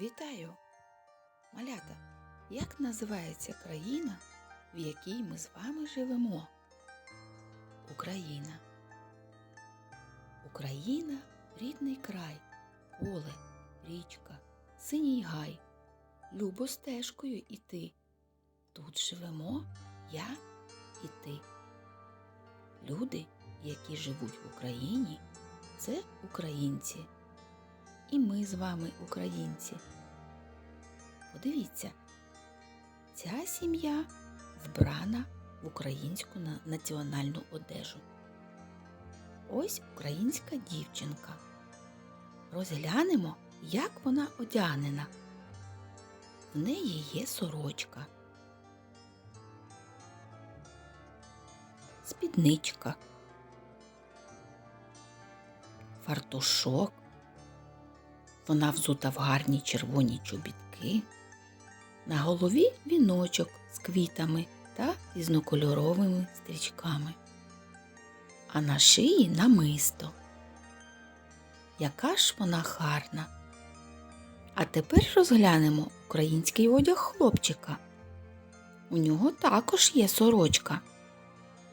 Вітаю! Малята! Як називається країна, в якій ми з вами живемо? Україна. Україна рідний край, поле, річка, синій гай. Любо стежкою іти. Тут живемо я і ти. Люди, які живуть в Україні, це українці. І ми з вами українці. Подивіться, ця сім'я вбрана в українську національну одежу. Ось українська дівчинка. Розглянемо, як вона одягнена. В неї є сорочка, спідничка, фартушок. Вона взута в гарні червоні чобітки. На голові віночок з квітами та різнокольоровими стрічками. А на шиї намисто. Яка ж вона гарна. А тепер розглянемо український одяг хлопчика. У нього також є сорочка,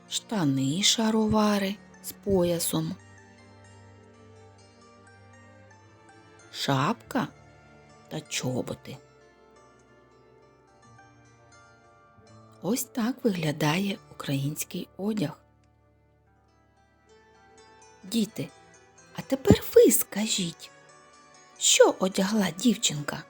штани шаровари з поясом. Шапка та чоботи. Ось так виглядає український одяг. Діти, а тепер ви скажіть, що одягла дівчинка?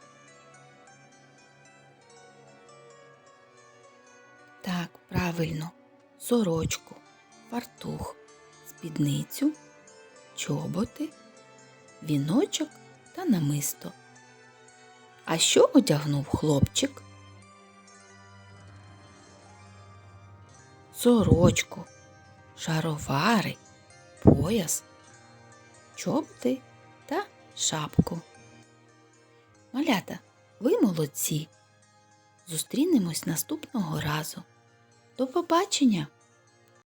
Так, правильно, сорочку, фартух, спідницю, чоботи, віночок та намисто. А що одягнув хлопчик? Сорочку, шаровари, пояс, чоботи та шапку. Малята, ви молодці. Зустрінемось наступного разу. До побачення!